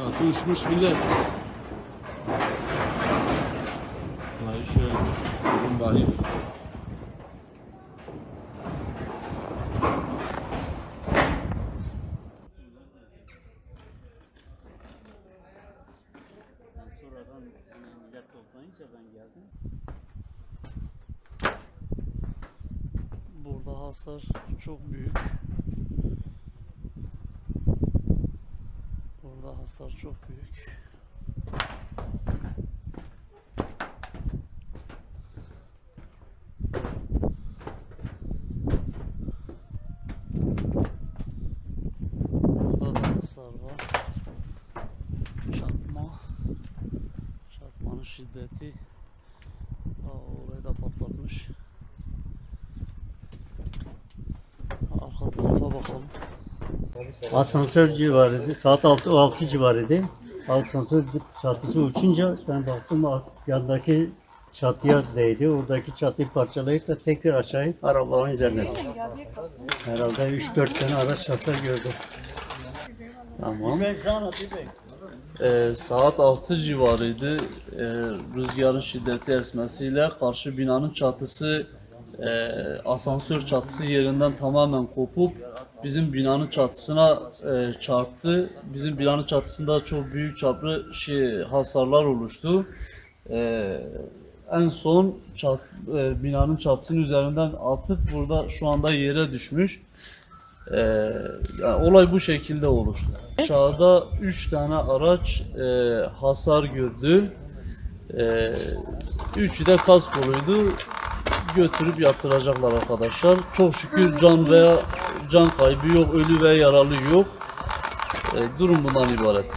uçmuş millet. Vallahi şöyle durun bakayım. Sonradan millet toplayınca ben geldim. Burada hasar çok büyük. Burada hasar çok büyük. Burada da hasar var. Çarpma. Çarpmanın şiddeti. Aa, orayı da patlatmış. Arka tarafa bakalım. Asansör civarıydı. Saat 6, 6 civarıydı. Asansör çatısı uçunca ben baktım yandaki çatıya değdi. Oradaki çatıyı parçalayıp da tekrar aşağı arabanın üzerine düştü. Herhalde 3-4 tane araç hasar gördü. Tamam. Ee, saat 6 civarıydı. Ee, rüzgarın şiddetli esmesiyle karşı binanın çatısı e, asansör çatısı yerinden tamamen kopup bizim binanın çatısına e, çarptı. Bizim binanın çatısında çok büyük çaplı şey hasarlar oluştu. Ee, en son çat, e, binanın çatısının üzerinden atıp burada şu anda yere düşmüş. Ee, yani olay bu şekilde oluştu. Aşağıda 3 tane araç e, hasar gördü. E, üçü de kaskoluydu. Götürüp yaptıracaklar arkadaşlar. Çok şükür can veya can kaybı yok, ölü ve yaralı yok. E, durum bundan ibaret.